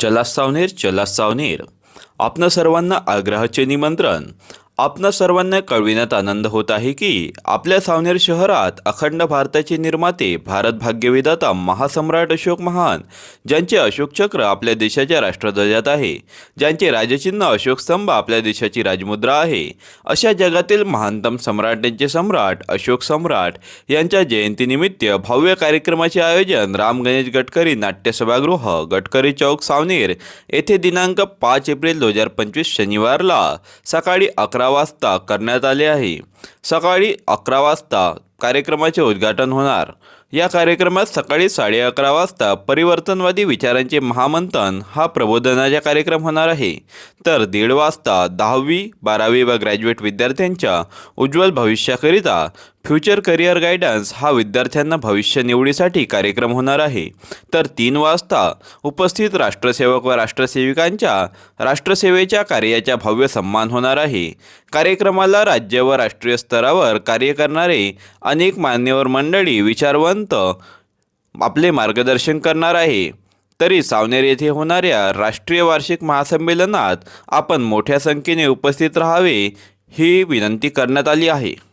चला सावनेर चला सावनेर. आपणा सर्वांना आग्रहाचे निमंत्रण. आपणा सर्वांना कळविण्यात आनंद होत आहे की आपल्या सावनेर शहरात अखंड भारताचे निर्माते भारत भाग्यविधाता महासम्राट अशोक महान ज्यांचे अशोक चक्र आपल्या देशाच्या राष्ट्रध्वजात आहे ज्यांचे राजचिन्ह अशोक स्तंभ आपल्या देशाची राजमुद्रा आहे अशा जगातील महानतम सम्राटांचे सम्राट अशोक सम्राट यांच्या जयंतीनिमित्त भव्य कार्यक्रमाचे आयोजन राम गणेश गडकरी नाट्य सभागृह गडकरी चौक सावनेर येथे दिनांक पाच एप्रिल दोन हजार पंचवीस शनिवारला सकाळी अकरा वाजता करण्यात आले आहे. सकाळी अकरा वाजता कार्यक्रमाचे उद्घाटन होणार. या कार्यक्रमात सकाळी साडे अकरा वाजता परिवर्तनवादी विचारांचे महामंथन हा प्रबोधनाचा कार्यक्रम होणार आहे. तर दीड वाजता दहावी बारावी व ग्रॅज्युएट विद्यार्थ्यांच्या उज्ज्वल भविष्याकरिता फ्युचर करिअर गायडन्स हा विद्यार्थ्यांना भविष्य निवडीसाठी कार्यक्रम होणार आहे. तर तीन वाजता उपस्थित राष्ट्रसेवक व राष्ट्रसेविकांच्या राष्ट्रसेवेच्या कार्याचा भव्य सन्मान होणार आहे. कार्यक्रमाला राज्य व राष्ट्रीय स्तरावर कार्य करणारे अनेक मान्यवर मंडळी विचारवंत आपले मार्गदर्शन करणार आहे. तरी सावनेर येथे होणाऱ्या राष्ट्रीय वार्षिक महासंमेलनात आपण मोठ्या संख्येने उपस्थित राहावे ही विनंती करण्यात आली आहे.